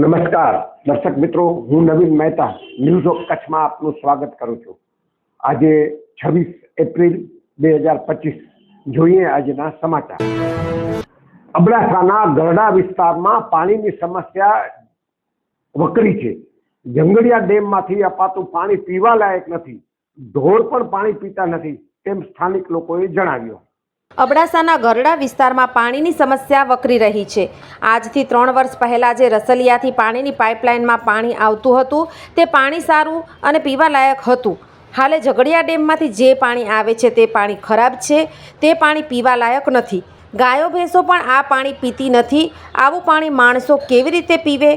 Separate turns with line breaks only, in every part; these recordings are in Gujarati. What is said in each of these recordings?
નમસ્કાર. દર્શક મિત્રો, હું નવીન મહેતા, ન્યૂઝ ઓફ કચ્છમાં આપનું સ્વાગત કરું છું. આજે છવ્વીસ એપ્રિલ બે હજાર પચીસ, જોઈએ આજના સમાચાર. અબડાસાના ગરડા વિસ્તારમાં પાણીની સમસ્યા વકરી છે. જંગડિયા ડેમમાંથી અપાતું પાણી પીવા લાયક નથી. ઢોર પણ પાણી પીતા નથી, તેમ સ્થાનિક લોકોએ જણાવ્યું.
અબડાસાના ગરડા વિસ્તારમાં પાણીની સમસ્યા વકરી રહી છે. આજથી ત્રણ વર્ષ પહેલાં જે રસલિયાથી પાણીની પાઇપલાઇનમાં પાણી આવતું હતું, તે પાણી સારું અને પીવાલાયક હતું. હાલે ઝઘડિયા ડેમમાંથી જે પાણી આવે છે તે પાણી ખરાબ છે, તે પાણી પીવાલાયક નથી. ગાયો ભેંસો પણ આ પાણી પીતી નથી. આવું પાણી માણસો કેવી રીતે પીવે?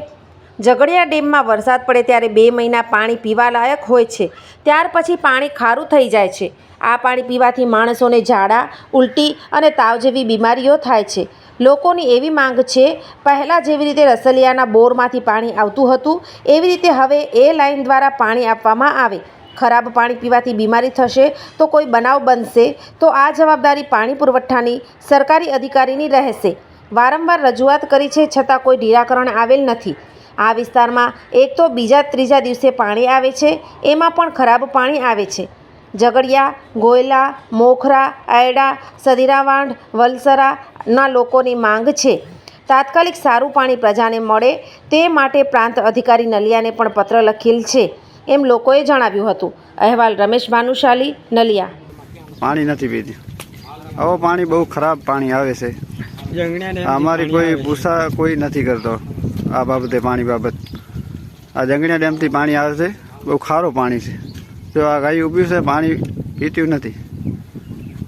ઝઘડિયા ડેમમાં વરસાદ પડે ત્યારે બે મહિના પાણી પીવાલાયક હોય છે. ત્યાર પછી પાણી ખારું થઈ જાય છે. આ પાણી પીવાથી માણસોને ઝાડા, ઉલટી અને તાવ જેવી બીમારીઓ થાય છે. લોકોની એવી માંગ છે, પહેલાં જેવી રીતે રસલિયાના બોરમાંથી પાણી આવતું હતું, એવી રીતે હવે એ લાઇન દ્વારા પાણી આપવામાં આવે. ખરાબ પાણી પીવાથી બીમારી થશે તો કોઈ બનાવ બનશે તો આ જવાબદારી પાણી પુરવઠાની સરકારી અધિકારીની રહેશે. વારંવાર રજૂઆત કરી છે છતાં કોઈ નિરાકરણ આવેલ નથી. આ વિસ્તારમાં એક તો બીજા ત્રીજા દિવસે પાણી આવે છે એમાં પણ ખરાબ પાણી આવે છે. ઝઘડિયા ગોયલા મોખરા આયડા સદીરાવાંઢ વલસરાના લોકોની માંગ છે. તાત્કાલિક સારું પાણી પ્રજાને મળે તે માટે પ્રાંત અધિકારી નલિયાને પણ પત્ર લખેલ છે. એમ લોકોએ જણાવ્યું હતું. અહેવાલ રમેશ ભાનુશાલી નલિયા.
પાણી નથી પીધું આવો પાણી બહુ ખરાબ પાણી આવે છે. અમારી કોઈ પૂછા કોઈ નથી કરતો. આ બાબતે પાણી બાબત. આ જંગણિયા ડેમથી પાણી આવે છે બહુ ખારું પાણી છે. જો આ ગાય ઊભી છે પાણી પીતું નથી.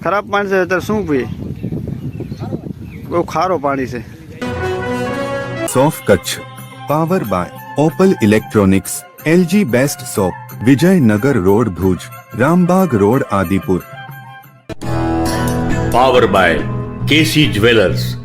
ખરાબ પાણી છે અત્યારે શું પીએ? બહુ ખારું પાણી છે.
સોફ Kutch power by Opal electronics LG best shop Vijaynagar road Bhuj Rambag road Adipur.
Power by K C jewellers.